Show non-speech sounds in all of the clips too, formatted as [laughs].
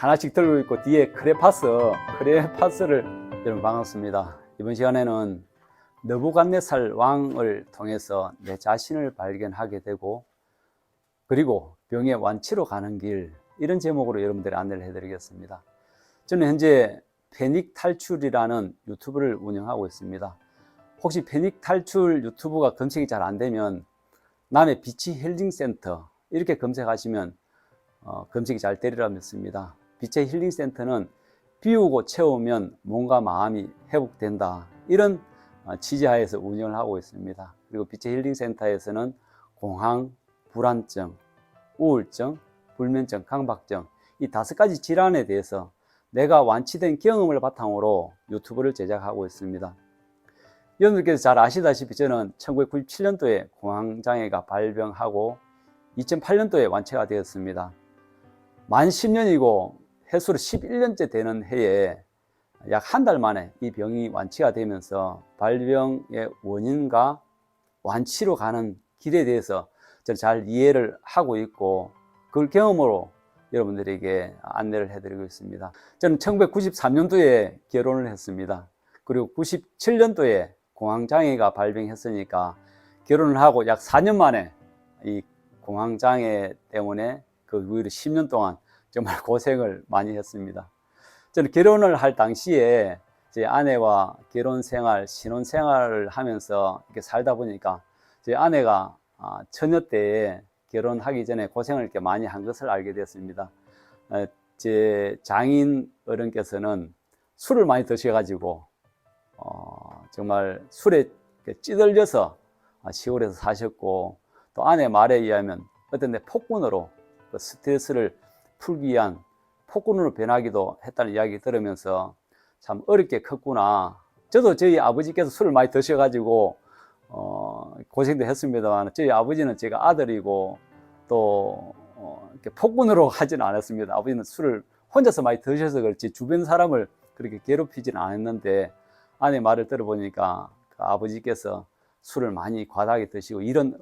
하나씩 들고 있고 뒤에 크레파스, 크레파스를 여러분 반갑습니다. 이번 시간에는 너부갓네살 왕을 통해서 내 자신을 발견하게 되고 그리고 병의 완치로 가는 길 이런 제목으로 여러분들의 안내를 해드리겠습니다. 저는 현재 패닉 탈출이라는 유튜브를 운영하고 있습니다. 혹시 패닉 탈출 유튜브가 검색이 잘 안 되면 남의 비치 힐링 센터 이렇게 검색하시면 어, 검색이 잘 되리라 믿습니다. 빛의 힐링 센터는 비우고 채우면 몸과 마음이 회복된다. 이런 어, 취지하에서 운영을 하고 있습니다. 그리고 빛의 힐링 센터에서는 공황, 불안증, 우울증, 불면증, 강박증 이 다섯 가지 질환에 대해서 내가 완치된 경험을 바탕으로 유튜브를 제작하고 있습니다. 여러분들께서 잘 아시다시피 저는 1997년도에 공황장애가 발병하고 2008년도에 완치가 되었습니다. 만 10년이고 해수로 11년째 되는 해에 약 한 달 만에 이 병이 완치가 되면서 발병의 원인과 완치로 가는 길에 대해서 저는 잘 이해를 하고 있고 그걸 경험으로 여러분들에게 안내를 해드리고 있습니다. 저는 1993년도에 결혼을 했습니다. 그리고 97년도에 공황장애가 발병했으니까 결혼을 하고 약 4년 만에 이 공황장애 때문에 그 후로 10년 동안 정말 [laughs] 고생을 많이 했습니다. 저는 결혼을 할 당시에 제 아내와 결혼 생활, 신혼 생활을 하면서 이렇게 살다 보니까 제 아내가 아, 처녀 때에 결혼하기 전에 고생을 이렇게 많이 한 것을 알게. 어, 제 장인 어른께서는 술을 많이 드셔가지고 어, 정말 술에 찌들려서 아, 시골에서 사셨고 또 아내 말에 의하면 어떤 내 폭군으로 그 스트레스를 풀기 위한 폭군으로 변하기도 했다는 이야기 들으면서 참 어렵게 컸구나. 저도 저희 아버지께서 술을 많이 드셔가지고 어, 고생도 했습니다만 저희 아버지는 제가 아들이고 또 어, 이렇게 폭군으로 [laughs] 하지는 않았습니다. 아버지는 술을 혼자서 많이 드셔서 그렇지 주변 사람을 그렇게 괴롭히지는 않았는데 아내 말을 들어보니까 그 아버지께서 술을 많이 과다하게 드시고 이런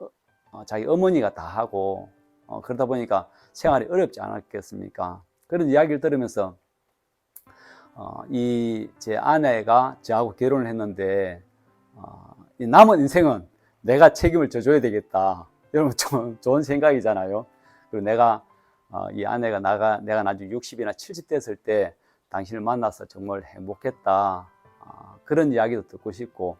어, 자기 어머니가 다 하고 어, 그러다 보니까 생활이 어렵지 않았겠습니까? 그런 이야기를 들으면서 어, 이 제 아내가 저하고 결혼을 했는데 어, 이 남은 인생은 내가 책임을 져줘야 되겠다. 여러분 [laughs] 좀 좋은 생각이잖아요. 그리고 내가 어, 이 아내가 나가 내가 나중에 60이나 70 됐을 때 당신을 만나서 정말 행복했다. 어, 그런 이야기도 듣고 싶고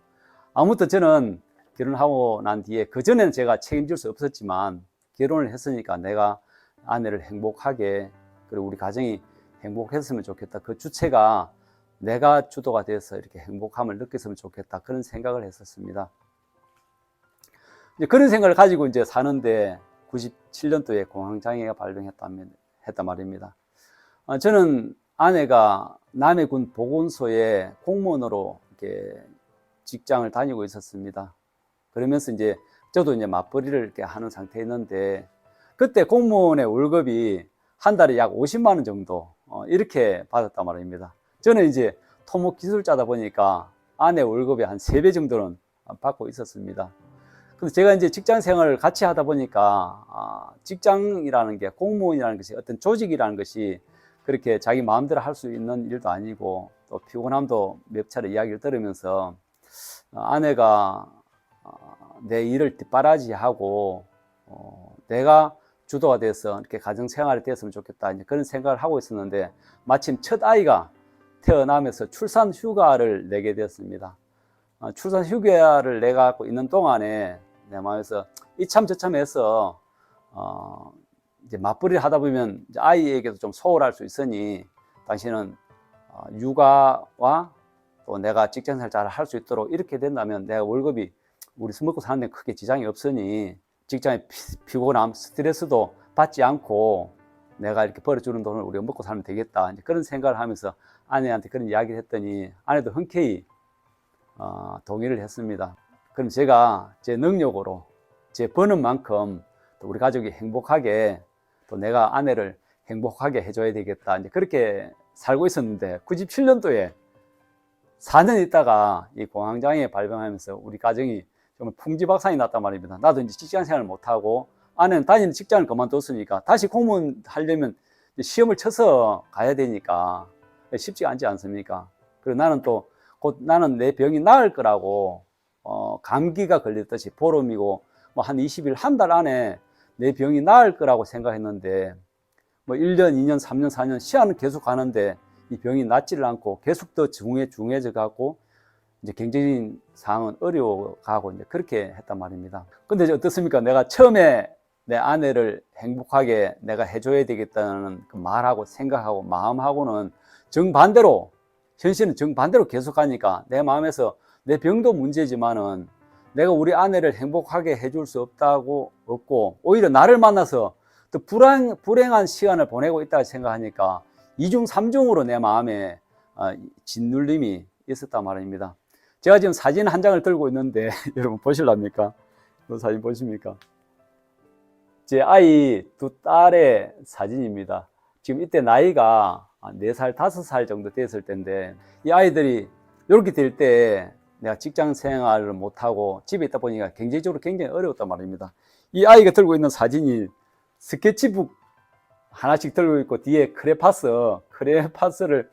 아무튼 저는 결혼하고 난 뒤에 그 전에는 제가 책임질 수 없었지만 결혼을 했으니까 내가 아내를 행복하게 그리고 우리 가정이 행복했으면 좋겠다. 그 주체가 내가 주도가 돼서 이렇게 행복함을 느꼈으면 좋겠다. 그런 생각을 했었습니다. 이제 그런 생각을 가지고 이제 사는데 97년도에 공황장애가 발병했다면 했단 말입니다. 어, 저는 아내가 남해군 보건소에 공무원으로 이렇게 직장을 다니고 있었습니다. 그러면서 이제 저도 이제 맞벌이를 이렇게 하는 상태였는데 그때 공무원의 월급이 한 달에 약 50만 원 정도 어, 이렇게 받았단 말입니다. 저는 이제 토목 기술자다 보니까 아내 월급의 한 3배 정도는 받고 있었습니다. 근데 제가 이제 직장 생활을 같이 하다 보니까 아, 직장이라는 게 공무원이라는 것이 어떤 조직이라는 것이 그렇게 자기 마음대로 할 수 있는 일도 아니고 또 피곤함도 몇 차례 이야기를 들으면서 어, 아내가 어, 내 일을 뒷바라지하고 어, 내가 주도가 돼서 이렇게 가정 생활이 됐으면 좋겠다 이제 그런 생각을 하고 있었는데 마침 첫 아이가 태어나면서 출산 휴가를 내게 되었습니다. 어, 출산 휴가를 내 갖고 있는 동안에 내 마음에서 이참 저참 해서 어, 이제 맞벌이를 하다 보면 아이에게도 좀 소홀할 수 있으니 당신은 어, 육아와 또 내가 직장생활 잘 할 수 있도록 이렇게 된다면 내가 월급이 우리 먹고 사는 데 크게 지장이 없으니 직장의 피, 피곤함, 스트레스도 받지 않고 내가 이렇게 벌어주는 돈을 우리가 먹고 살면 되겠다. 이제 그런 생각을 하면서 아내한테 그런 이야기를 했더니 아내도 흔쾌히 어, 동의를 했습니다. 그럼 제가 제 능력으로 제 버는 만큼 또 우리 가족이 행복하게 또 내가 아내를 행복하게 해줘야 되겠다. 이제 그렇게 살고 있었는데 97년도에 4년 있다가 이 공황장애 발병하면서 우리 가정이 정말 풍지박산이 났단 말입니다. 나도 이제 직장 생활을 못하고 아내는 다니는 직장을 그만뒀으니까 다시 공무원 하려면 시험을 쳐서 가야 되니까 쉽지가 않지 않습니까? 그리고 나는 또 곧 나는 내 병이 나을 거라고 어, 감기가 걸렸듯이 보름이고 뭐 한 20일 한 달 안에 내 병이 나을 거라고 생각했는데 뭐 1년, 2년, 3년, 4년 시간은 계속 가는데 이 병이 낫지를 않고 계속 더 중해 중해져 가고 이제 경제적인 상황은 어려워 가고 이제 그렇게 했단 말입니다. 근데 이제 어떻습니까? 내가 처음에 내 아내를 행복하게 내가 해줘야 되겠다는 그 말하고 생각하고 마음하고는 정반대로 현실은 정반대로 계속 가니까 내 마음에서 내 병도 문제지만은 내가 우리 아내를 행복하게 해줄 수 없다고 없고 오히려 나를 만나서 또 불행, 불행한 시간을 보내고 있다고 생각하니까 이중 삼중으로 내 마음에 어, 짓눌림이 있었단 말입니다. 제가 지금 사진 한 장을 들고 있는데 [laughs] 여러분 보실랍니까? 이 사진 보십니까? 제 아이 두 딸의 사진입니다. 지금 이때 나이가 4살, 5살 정도 됐을 때인데 이 아이들이 이렇게 될 때 내가 직장 생활을 못하고 집에 있다 보니까 경제적으로 굉장히 어려웠단 말입니다. 이 아이가 들고 있는 사진이 스케치북 하나씩 들고 있고 뒤에 크레파스, 크레파스를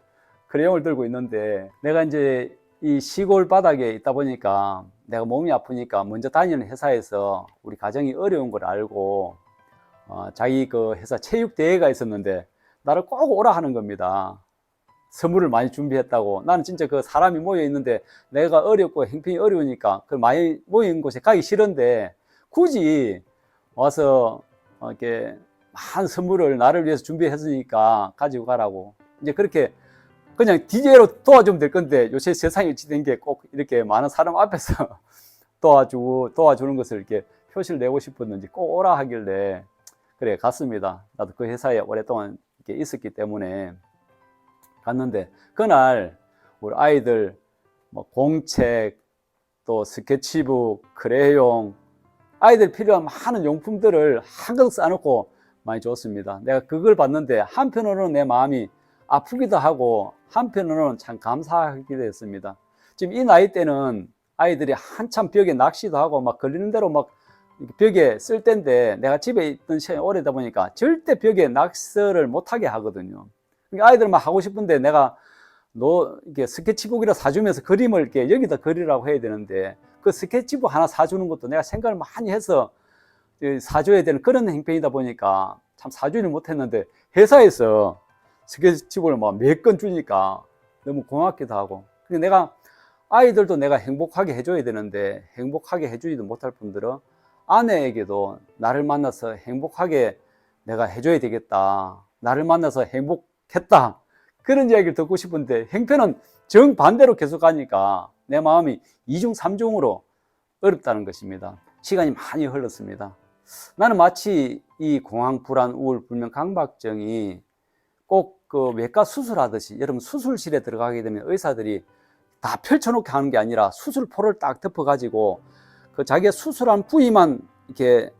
크레용을 들고 있는데 내가 이제 이 시골 바닥에 있다 보니까 내가 몸이 아프니까 먼저 다니는 회사에서 우리 가정이 어려운 걸 알고 어, 자기 그 회사 체육 대회가 있었는데 나를 꼭 오라 하는 겁니다. 선물을 많이 준비했다고. 나는 진짜 그 사람이 모여 있는데 내가 어렵고 행편이 어려우니까 그 많이 모여 있는 곳에 가기 싫은데 굳이 와서 어, 이렇게 많은 선물을 나를 위해서 준비했으니까 가지고 가라고. 이제 그렇게 그냥 DJ로 도와주면 될 건데 요새 세상이 어찌 된게 꼭 이렇게 많은 사람 앞에서 [laughs] 도와주고 도와주는 것을 이렇게 표시를 내고 싶었는지 꼭 오라 하길래 그래 갔습니다. 나도 그 회사에 오랫동안 이렇게 있었기 때문에 갔는데 그날 우리 아이들 뭐 공책 또 스케치북 크레용 아이들 필요한 많은 용품들을 한가득 쌓아놓고 많이 줬습니다. 내가 그걸 봤는데 한편으로는 내 마음이 아프기도 하고 한편으로는 참 감사하기도 했습니다. 지금 이 나이 때는 아이들이 한참 벽에 낚시도 하고 막 걸리는 대로 막 벽에 쓸 때인데 내가 집에 있던 시간이 오래다 보니까 절대 벽에 낙서를 못하게 하거든요. 그러니까 아이들 막 하고 싶은데 내가 너 이게 스케치북이라 사주면서 그림을 이렇게 여기다 그리라고 해야 되는데 그 스케치북 하나 사주는 것도 내가 생각을 많이 해서 사줘야 되는 그런 행편이다 보니까 참 사주는 못했는데 회사에서 스케치북을 막몇 건 주니까 너무 고맙기도 하고 그러니까 내가 아이들도 내가 행복하게 해줘야 되는데 행복하게 해주지도 못할 분들은 아내에게도 나를 만나서 행복하게 내가 해줘야 되겠다. 나를 만나서 행복했다. 그런 이야기를 듣고 싶은데 행편은 정반대로 계속 가니까 내 마음이 이중삼중으로 어렵다는 것입니다. 시간이 많이 흘렀습니다. 나는 마치 이 공황 불안 우울 불면 강박증이 꼭 그 외과 수술하듯이 여러분 수술실에 들어가게 되면 의사들이 다 펼쳐놓게 하는 게 아니라 수술포를 딱 덮어가지고 그 자기가 수술한 부위만 이렇게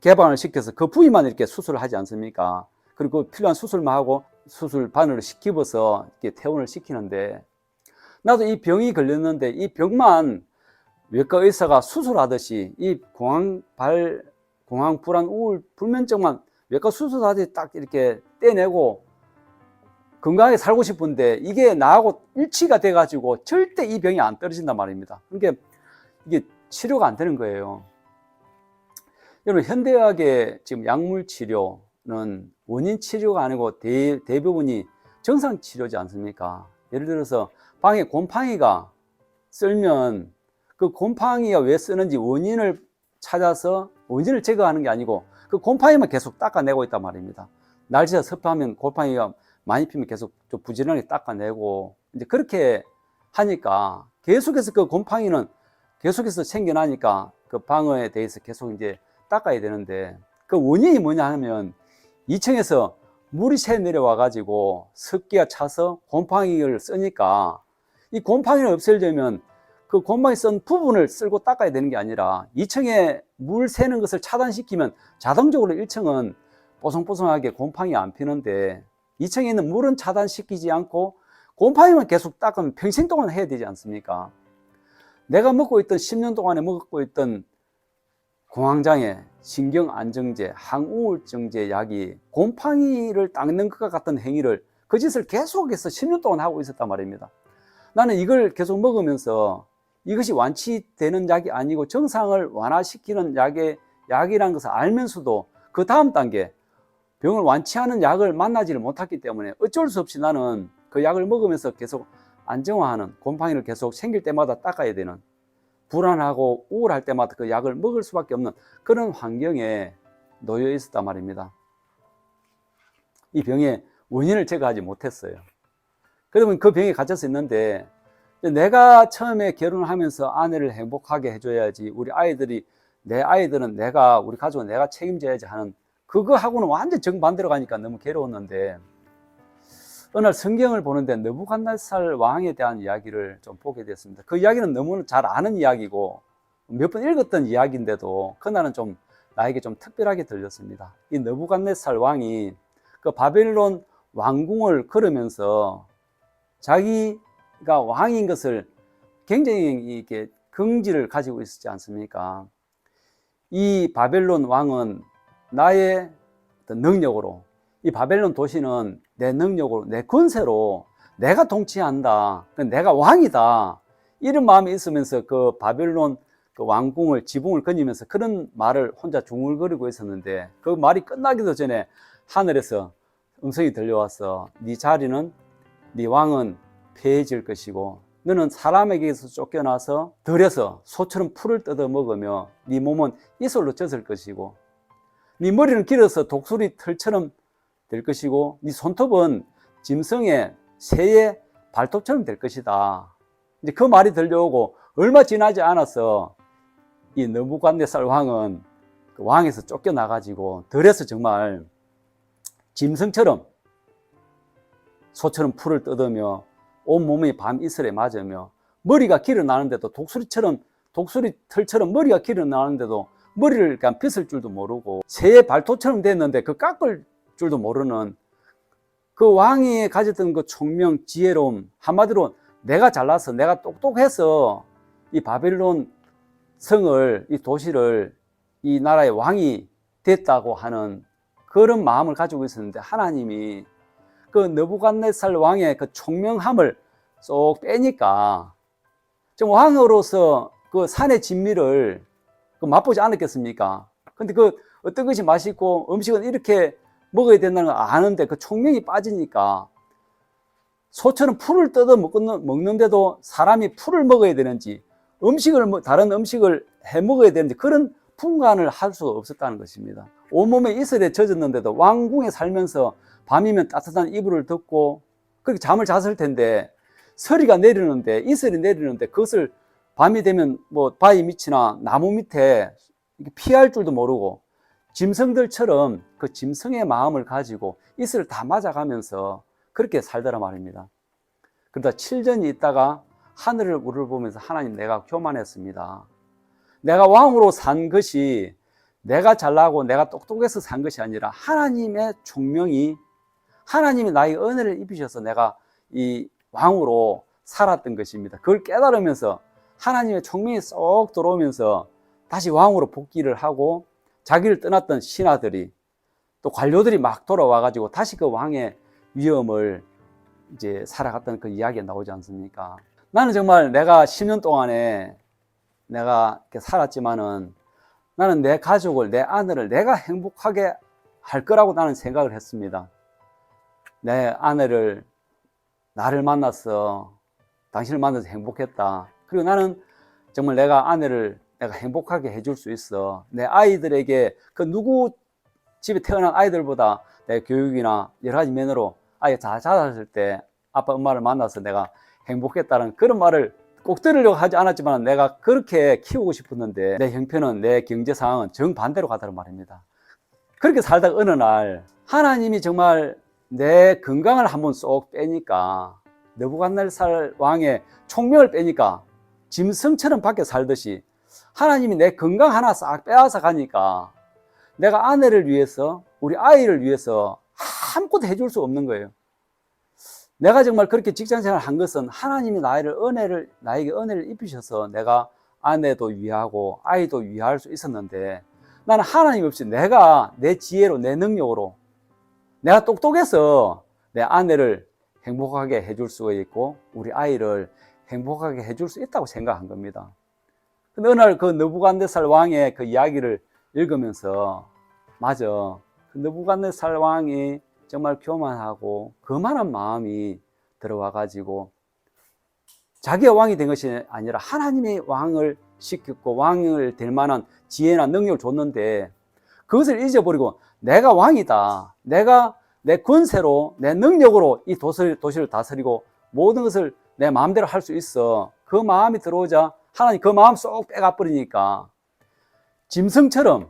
개방을 시켜서 그 부위만 이렇게 수술을 하지 않습니까? 그리고 필요한 수술만 하고 수술 바늘을 시키어서 이렇게 퇴원을 시키는데 나도 이 병이 걸렸는데 이 병만 외과 의사가 수술하듯이 이 공황 발 공황 불안 우울 불면증만 외과 수술하듯이 딱 이렇게 떼내고 건강하게 살고 싶은데 이게 나하고 일치가 돼 가지고 절대 이 병이 안 떨어진단 말입니다. 그러니까 이게 치료가 안 되는 거예요. 여러분 현대의학의 지금 약물 치료는 원인 치료가 아니고 대, 대부분이 정상 치료지 않습니까? 예를 들어서 방에 곰팡이가 쓸면 그 곰팡이가 왜 쓰는지 원인을 찾아서 원인을 제거하는 게 아니고 그 곰팡이만 계속 닦아내고 있단 말입니다. 날씨가 습하면 곰팡이가 많이 피면 계속 좀 부지런하게 닦아내고 이제 그렇게 하니까 계속해서 그 곰팡이는 계속해서 생겨나니까 그 방어에 대해서 계속 이제 닦아야 되는데 그 원인이 뭐냐 하면 2층에서 물이 새 내려와 가지고 습기가 차서 곰팡이를 쓰니까 이 곰팡이를 없애려면 그 곰팡이 쓴 부분을 쓸고 닦아야 되는 게 아니라 2층에 물 새는 것을 차단시키면 자동적으로 1층은 뽀송뽀송하게 곰팡이 안 피는데 2층에 있는 물은 차단시키지 않고 곰팡이만 계속 닦으면 평생 동안 해야 되지 않습니까? 내가 먹고 있던 10년 동안에 먹고 있던 공황장애, 신경안정제, 항우울증제 약이 곰팡이를 닦는 것과 같은 행위를 그 짓을 계속해서 10년 동안 하고 있었단 말입니다. 나는 이걸 계속 먹으면서 이것이 완치되는 약이 아니고 정상을 완화시키는 약의 약이라는 것을 알면서도 그 다음 단계 병을 완치하는 약을 만나지를 못했기 때문에 어쩔 수 없이 나는 그 약을 먹으면서 계속 안정화하는 곰팡이를 계속 생길 때마다 닦아야 되는 불안하고 우울할 때마다 그 약을 먹을 수밖에 없는 그런 환경에 놓여 있었단 말입니다. 이 병의 원인을 제거하지 못했어요. 그러면 그 병에 갇혀서 있는데 내가 처음에 결혼을 하면서 아내를 행복하게 해줘야지 우리 아이들이 내 아이들은 내가 우리 가족은 내가 책임져야지 하는 그거하고는 완전 정반대로 가니까 너무 괴로웠는데 어느 날 성경을 보는데 느부갓네살 왕에 대한 이야기를 좀 보게 됐습니다. 그 이야기는 너무나 잘 아는 이야기고 몇 번 읽었던 이야기인데도 그날은 좀 나에게 좀 특별하게 들렸습니다. 이 느부갓네살 왕이 그 바벨론 왕궁을 걸으면서 자기 가 왕인 것을 굉장히 이렇게 긍지를 가지고 있었지 않습니까? 이 바벨론 왕은 나의 능력으로 이 바벨론 도시는 내 능력으로 내 권세로 내가 통치한다. 내가 왕이다. 이런 마음이 있으면서 그 바벨론 그 왕궁을 지붕을 거니면서 그런 말을 혼자 중얼거리고 있었는데 그 말이 끝나기도 전에 하늘에서 음성이 들려와서 네 자리는 네 왕은 폐해질 것이고 너는 사람에게서 쫓겨나서 들여서 소처럼 풀을 뜯어 먹으며 네 몸은 이솔로 젖을 것이고 네 머리는 길어서 독수리 털처럼 될 것이고 네 손톱은 짐승의 새의 발톱처럼 될 것이다. 이제 그 말이 들려오고 얼마 지나지 않아서 이 느부갓네살 왕은 그 왕에서 쫓겨나가지고 들에서 정말 짐승처럼 소처럼 풀을 뜯으며 온 몸이 밤 이슬에 맞으며 머리가 길어나는데도 독수리처럼 독수리 털처럼 머리가 길어나는데도 머리를 그냥 빗을 줄도 모르고 새의 발톱처럼 됐는데 그 깎을 줄도 모르는 그 왕이 가졌던 그 총명, 지혜로움 한마디로 내가 잘나서 내가 똑똑해서 이 바벨론 성을 이 도시를 이 나라의 왕이 됐다고 하는 그런 마음을 가지고 있었는데 하나님이 그 느부갓네살 왕의 그 총명함을 쏙 빼니까 좀 왕으로서 그 산의 진미를 그 맛보지 않았겠습니까? 근데 그 어떤 것이 맛있고 음식은 이렇게 먹어야 된다는 걸 아는데 그 총명이 빠지니까 소처럼 풀을 뜯어 먹는, 먹는데도 사람이 풀을 먹어야 되는지 음식을 먹- 다른 음식을 해 먹어야 되는지 그런 분간을 할 수가 없었다는 것입니다. 온몸에 이슬에 젖었는데도 왕궁에 살면서 밤이면 따뜻한 이불을 덮고 그렇게 잠을 잤을 텐데 서리가 내리는데 이슬이 내리는데 그것을 밤이 되면 뭐 바위 밑이나 나무 밑에 피할 줄도 모르고 짐승들처럼 그 짐승의 마음을 가지고 이슬을 다 맞아가면서 그렇게 살더라 말입니다. 그러다 7년이 있다가 하늘을 우를 보면서 하나님 내가 교만했습니다. 내가 왕으로 산 것이 내가 잘나고 내가 똑똑해서 산 것이 아니라 하나님의 총명이 하나님이 나의 은혜를 입히셔서 내가 이 왕으로 살았던 것입니다. 그걸 깨달으면서 하나님의 총명이 쏙 들어오면서 다시 왕으로 복귀를 하고 자기를 떠났던 신하들이 또 관료들이 막 돌아와 가지고 다시 그 왕의 위엄을 이제 살아갔다는 그 이야기가 나오지 않습니까? 나는 정말 내가 10년 동안에 내가 이렇게 살았지만은 나는 내 가족을, 내 아내를 내가 행복하게 할 거라고 나는 생각을 했습니다. 내 아내를 나를 만나서 당신을 만나서 행복했다. 그리고 나는 정말 내가 아내를 내가 행복하게 해줄 수 있어. 내 아이들에게 그 누구 집에 태어난 아이들보다 내 교육이나 여러 가지 면으로 아이 잘 자랐을 때 아빠 엄마를 만나서 내가 행복했다는 그런 말을 꼭 들으려고 하지 않았지만 내가 그렇게 키우고 싶었는데 내 형편은 내 경제 상황은 정반대로 가더란 말입니다. 그렇게 살다가 어느 날 하나님이 정말 내 건강을 한번 쏙 빼니까 느부갓네살 왕의 총명을 빼니까 짐승처럼 밖에 살듯이 하나님이 내 건강 하나 싹 빼앗아 가니까 내가 아내를 위해서 우리 아이를 위해서 아무것도 해줄 수 없는 거예요. 내가 정말 그렇게 직장 생활을 한 것은 하나님이 나를 은혜를 나에게 은혜를 입히셔서 내가 아내도 위하고 아이도 위할 수 있었는데 나는 하나님 없이 내가 내 지혜로 내 능력으로 내가 똑똑해서 내 아내를 행복하게 해줄 수 있고 우리 아이를 행복하게 해줄 수 있다고 생각한 겁니다. 근데 어느 날 그 느부갓네살 왕의 그 이야기를 읽으면서 맞아 그 느부갓네살 왕이 정말 교만하고 거만한 마음이 들어와 가지고 자기가 왕이 된 것이 아니라 하나님의 왕을 시켰고 왕을 될 만한 지혜나 능력을 줬는데 그것을 잊어버리고 내가 왕이다. 내가 내 권세로 내 능력으로 이 도시를, 도시를 다스리고 모든 것을 내 마음대로 할 수 있어. 그 마음이 들어오자 하나님 그 마음 쏙 빼가 버리니까 짐승처럼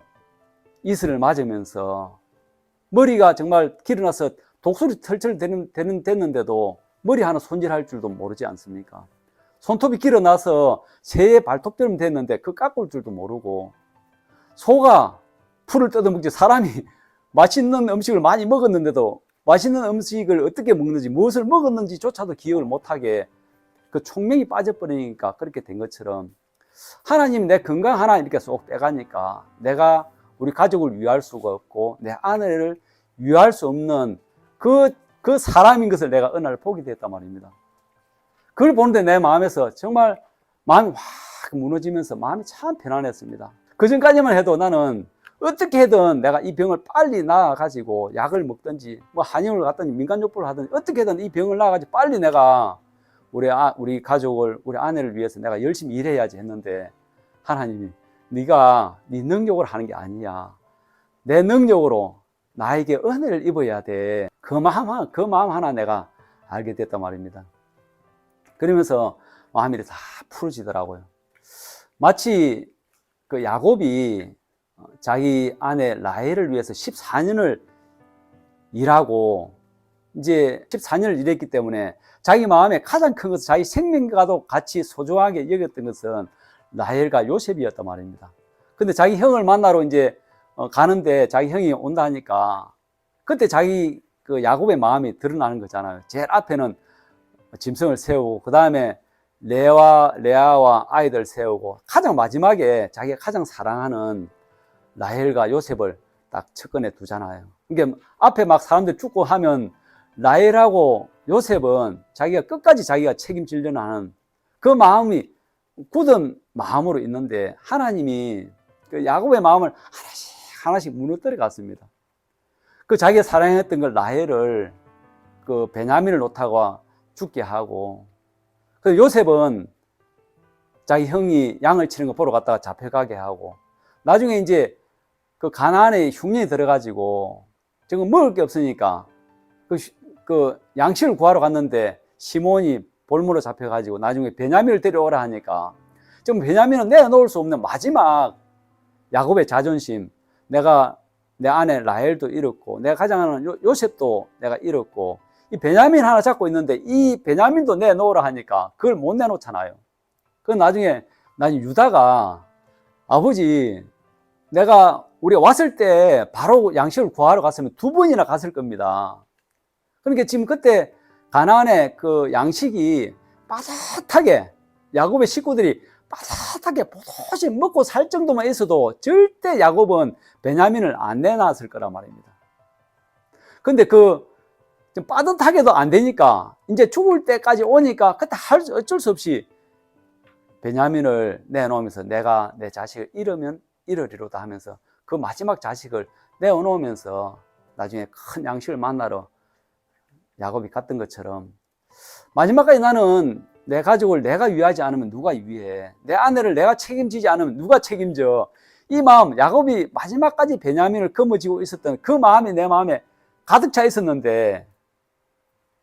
이슬을 맞으면서 머리가 정말 길어나서 독수리 털철 되는, 되는, 됐는데도 머리 하나 손질할 줄도 모르지 않습니까? 손톱이 길어나서 새의 발톱처럼 됐는데 그 깎을 줄도 모르고 소가 풀을 뜯어먹지 사람이 맛있는 음식을 많이 먹었는데도 맛있는 음식을 어떻게 먹는지 무엇을 먹었는지조차도 기억을 못하게 그 총명이 빠져버리니까 그렇게 된 것처럼 하나님이 내 건강 하나 이렇게 쏙 빼가니까 내가 우리 가족을 위할 수가 없고 내 아내를 위할 수 없는 그, 그 사람인 것을 내가 어느 날 보게 됐단 말입니다. 그걸 보는데 내 마음에서 정말 마음이 확 무너지면서 마음이 참 편안했습니다. 그 전까지만 해도 나는 어떻게 해든 내가 이 병을 빨리 나아가지고 약을 먹든지 뭐 한의원을 갔든지 민간요법을 하든지 어떻게든 이 병을 나아가지고 빨리 내가 우리 아, 우리 가족을 우리 아내를 위해서 내가 열심히 일해야지 했는데 하나님이 네가 네 능력으로 하는 게 아니야. 내 능력으로 나에게 은혜를 입어야 돼. 그 마음 그 마음 하나 내가 알게 됐단 말입니다. 그러면서 마음이 다 풀어지더라고요. 마치 그 야곱이 자기 아내 라헬을 위해서 14년을 일하고 이제 14년을 일했기 때문에 자기 마음에 가장 큰 것은 자기 생명과도 같이 소중하게 여겼던 것은 라헬과 요셉이었단 말입니다. 근데 자기 형을 만나러 이제 어, 가는데 자기 형이 온다 하니까 그때 자기 그 야곱의 마음이 드러나는 거잖아요. 제일 앞에는 짐승을 세우고 그 다음에 레와 레아와 아이들 세우고 가장 마지막에 자기가 가장 사랑하는 라헬과 요셉을 딱 측근에 두잖아요. 이게 앞에 막 사람들 죽고 하면 라헬하고 요셉은 자기가 끝까지 자기가 책임지려는 하는 그 마음이 굳은 마음으로 있는데 하나님이 그 야곱의 마음을 하나씩 하나씩 무너뜨려 갔습니다. 그 자기가 사랑했던 그 라헬을 그 베냐민을 놓다가 죽게 하고 그 요셉은 자기 형이 양을 치는 거 보러 갔다가 잡혀가게 하고 나중에 이제 그 가나안에 흉년이 들어가지고 지금 먹을 게 없으니까 그, 그 양식을 구하러 갔는데 시몬이 볼모로 잡혀가지고 나중에 베냐민을 데려오라 하니까 지금 베냐민은 내어놓을 수 없는 마지막 야곱의 자존심 내가 내 아내 라헬도 잃었고 내가 가장하는 요, 요셉도 내가 잃었고 이 베냐민 하나 잡고 있는데 이 베냐민도 내놓으라 하니까 그걸 못 내놓잖아요. 그 나중에 난 유다가 아버지 내가 우리 왔을 때 바로 양식을 구하러 갔으면 두 번이나 갔을 겁니다. 그러니까 지금 그때 가나안의 그 양식이 빠삭하게 야곱의 식구들이 빠삭하게 보도시 먹고 살 정도만 있어도 절대 야곱은 베냐민을 안 내놨을 거란 말입니다. 근데 그 빠듯하게도 안 되니까 이제 죽을 때까지 오니까 그때 할 수, 어쩔 수 없이 베냐민을 내놓으면서 내가 내 자식을 잃으면 잃으리로다 하면서 그 마지막 자식을 내어놓으면서 나중에 큰 양식을 만나러 야곱이 갔던 것처럼 마지막까지 나는 내 가족을 내가 위하지 않으면 누가 위해? 내 아내를 내가 책임지지 않으면 누가 책임져? 이 마음 야곱이 마지막까지 베냐민을 거머쥐고 있었던 그 마음이 내 마음에 가득 차 있었는데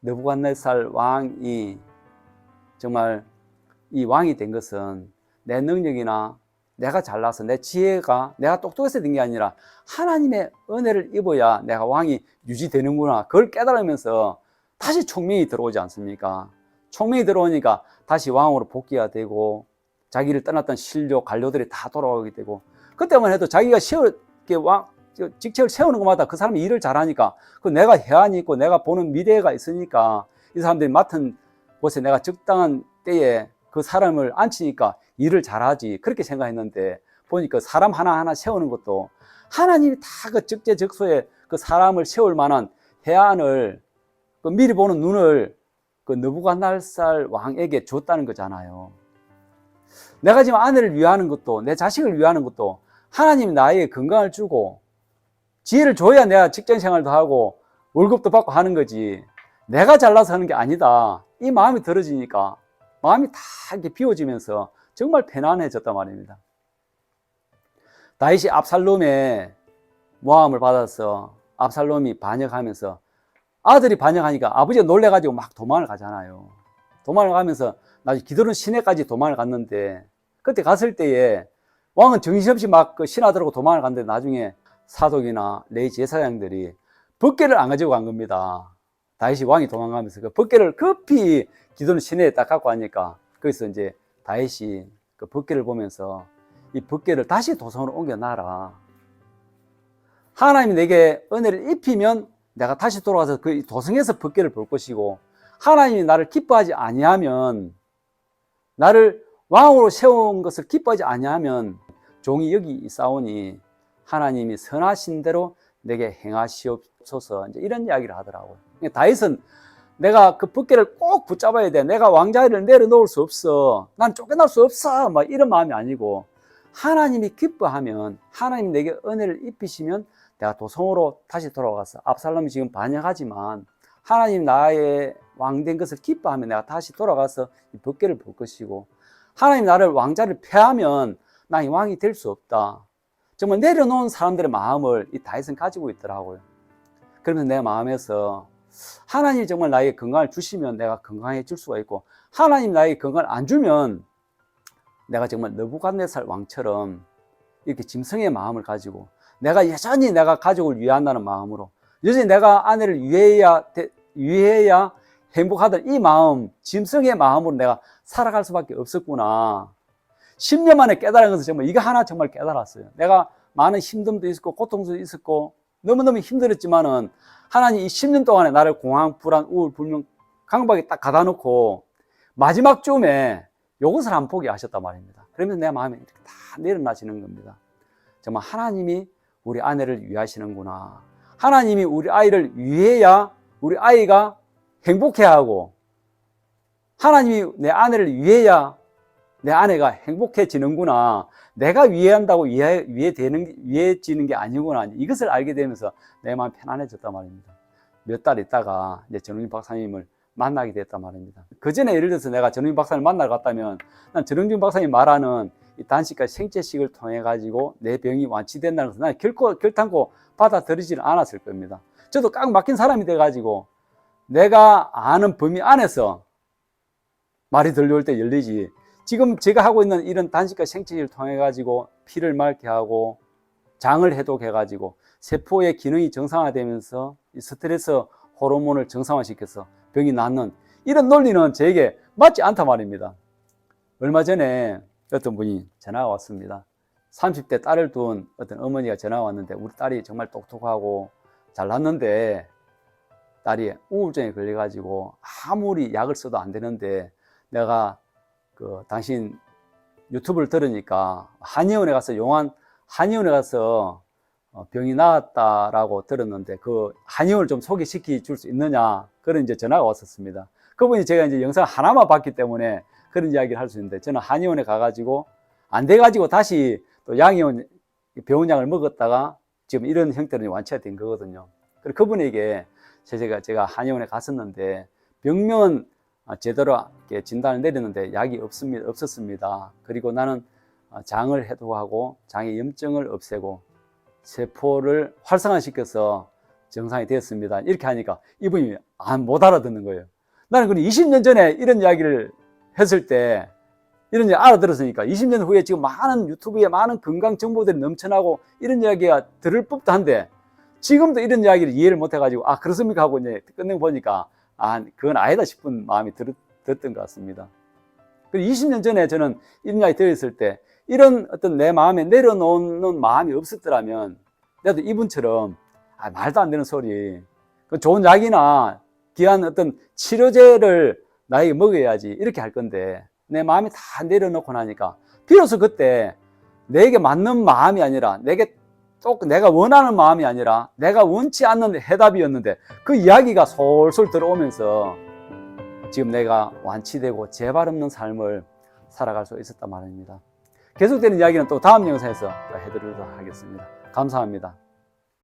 느부갓네살 왕이 정말 이 왕이 된 것은 내 능력이나 내가 잘나서 내 지혜가 내가 똑똑해서 된 게 아니라 하나님의 은혜를 입어야 내가 왕이 유지되는구나 그걸 깨달으면서 다시 총명이 들어오지 않습니까? 총명이 들어오니까 다시 왕으로 복귀가 되고 자기를 떠났던 신료 관료들이 다 돌아오게 되고 그때만 해도 자기가 세워 왕 직책을 세우는 것마다 그 사람이 일을 잘하니까 그 내가 해안이 있고 내가 보는 미래가 있으니까 이 사람들이 맡은 곳에 내가 적당한 때에 그 사람을 앉히니까 일을 잘하지 그렇게 생각했는데 보니까 사람 하나하나 세우는 것도 하나님이 다 그 적재적소에 그 사람을 세울 만한 해안을 그 미리 보는 눈을 그 느부갓날살 왕에게 줬다는 거잖아요. 내가 지금 아내를 위하는 것도 내 자식을 위하는 것도 하나님이 나에게 건강을 주고 지혜를 줘야 내가 직장 생활도 하고 월급도 받고 하는 거지. 내가 잘나서 하는 게 아니다. 이 마음이 들어지니까 마음이 다 이렇게 비워지면서 정말 편안해졌단 말입니다. 다윗이 압살롬의 모함을 받아서 압살롬이 반역하면서 아들이 반역하니까 아버지가 놀래가지고 막 도망을 가잖아요. 도망을 가면서 나중에 기도는 시내까지 도망을 갔는데 그때 갔을 때에 왕은 정신없이 막 그 신하들하고 도망을 갔는데 나중에 사독이나 레이 제사장들이 벗개를 안 가지고 간 겁니다. 다윗이 왕이 도망가면서 그 벗개를 급히 기도는 시내에 딱 갖고 가니까 거기서 이제 다윗이 그 벗개를 보면서 이 벗개를 다시 도성으로 옮겨놔라. 하나님이 내게 은혜를 입히면 내가 다시 돌아가서 그 도성에서 벗개를 볼 것이고 하나님이 나를 기뻐하지 아니하면 나를 왕으로 세운 것을 기뻐하지 아니하면 종이 여기 있사오니 하나님이 선하신 대로 내게 행하시옵소서 이제 이런 이야기를 하더라고요. 그러니까 다윗은 내가 그 벗개를 꼭 붙잡아야 돼. 내가 왕자리를 내려놓을 수 없어. 난 쫓겨날 수 없어. 막 이런 마음이 아니고 하나님이 기뻐하면 하나님 내게 은혜를 입히시면 내가 도성으로 다시 돌아가서 압살롬이 지금 반역하지만 하나님 나의 왕된 것을 기뻐하면 내가 다시 돌아가서 이 벗개를 볼 것이고 하나님 나를 왕자를 패하면 나 이 왕이 될 수 없다. 정말 내려놓은 사람들의 마음을 이 다윗은 가지고 있더라고요. 그러면서 내 마음에서 하나님이 정말 나에게 건강을 주시면 내가 건강해질 수가 있고 하나님 나에게 건강을 안 주면 내가 정말 느부갓네살 왕처럼 이렇게 짐승의 마음을 가지고 내가 여전히 내가 가족을 위한다는 마음으로 여전히 내가 아내를 위해야 되- 위해야 행복하던 이 마음 짐승의 마음으로 내가 살아갈 수밖에 없었구나. 10년 만에 깨달은 것은 정말 이거 하나 정말 깨달았어요. 내가 많은 힘듦도 있었고 고통도 있었고 너무너무 힘들었지만은 하나님 이 10년 동안에 나를 공황, 불안, 우울, 불명, 강박에 딱 가다 놓고 마지막 쯤에 이것을 안 포기 하셨단 말입니다. 그러면서 내 마음에 이렇게 다 내려놔지는 겁니다. 정말 하나님이 우리 아내를 위하시는구나. 하나님이 우리 아이를 위해야 우리 아이가 행복해하고 하나님이 내 아내를 위해야 내 아내가 행복해지는구나. 내가 위해한다고 위해, 위해되는, 게- 위해지는 게 아니구나. 이것을 알게 되면서 내 마음 편안해졌단 말입니다. 몇 달 있다가 이제 전웅진 박사님을 만나게 됐단 말입니다. 그 전에 예를 들어서 내가 전웅진 박사님을 만나러 갔다면 난 전웅진 박사님 말하는 이 단식과 생체식을 통해 가지고 내 병이 완치된다는 것을 난 결코 결탄코 받아들이지는 않았을 겁니다. 저도 꽉 막힌 사람이 돼 가지고 내가 아는 범위 안에서 말이 들려올 때 열리지. 지금 제가 하고 있는 이런 단식과 생체식을 통해 가지고 피를 맑게 하고 장을 해독해 가지고 세포의 기능이 정상화되면서 이 스트레스 호르몬을 정상화시켜서 병이 낫는 이런 논리는 저에게 맞지 않단 말입니다. 얼마 전에 어떤 분이 전화가 왔습니다. 30대 딸을 둔 어떤 어머니가 전화가 왔는데 우리 딸이 정말 똑똑하고 잘났는데 딸이 우울증에 걸려가지고 아무리 약을 써도 안 되는데 내가 그 당신 유튜브를 들으니까 한의원에 가서 용한 한의원에 가서 어, 병이 나았다라고 들었는데 그 한의원을 좀 소개시켜 줄 수 있느냐 그런 이제 전화가 왔었습니다. 그분이 제가 이제 영상 하나만 봤기 때문에 그런 이야기를 할 수 있는데 저는 한의원에 가가지고 안 돼가지고 다시 또 양의원 병원약을 먹었다가 지금 이런 형태로 완치가 된 거거든요. 그래서 그분에게 제가 제가 한의원에 갔었는데 병명은 아, 제대로 이렇게 진단을 내렸는데 약이 없습니다. 없었습니다. 그리고 나는 아, 장을 해독하고 장의 염증을 없애고 세포를 활성화시켜서 정상이 되었습니다. 이렇게 하니까 이분이 안, 못 알아듣는 거예요. 나는 그 20년 전에 이런 이야기를 했을 때 이런 이야기 알아들었으니까 20년 후에 지금 많은 유튜브에 많은 건강 정보들이 넘쳐나고 이런 이야기가 들을 법도 한데 지금도 이런 이야기를 이해를 못 해가지고 아 그렇습니까 하고 이제 끝내고 보니까 아 그건 아니다 싶은 마음이 들, 들었던 것 같습니다. 그 20년 전에 저는 이런 이야기 들었을 때 이런 어떤 내 마음에 내려놓는 마음이 없었더라면 나도 이분처럼 아, 말도 안 되는 소리 그 좋은 약이나 귀한 어떤 치료제를 나에게 먹어야지 이렇게 할 건데 내 마음이 다 내려놓고 나니까 비로소 그때 내게 맞는 마음이 아니라 내게 또 내가 원하는 마음이 아니라 내가 원치 않는 해답이었는데 그 이야기가 솔솔 들어오면서 지금 내가 완치되고 재발 없는 삶을 살아갈 수 있었단 말입니다. 계속되는 이야기는 또 다음 영상에서 또 해드리도록 하겠습니다. 감사합니다.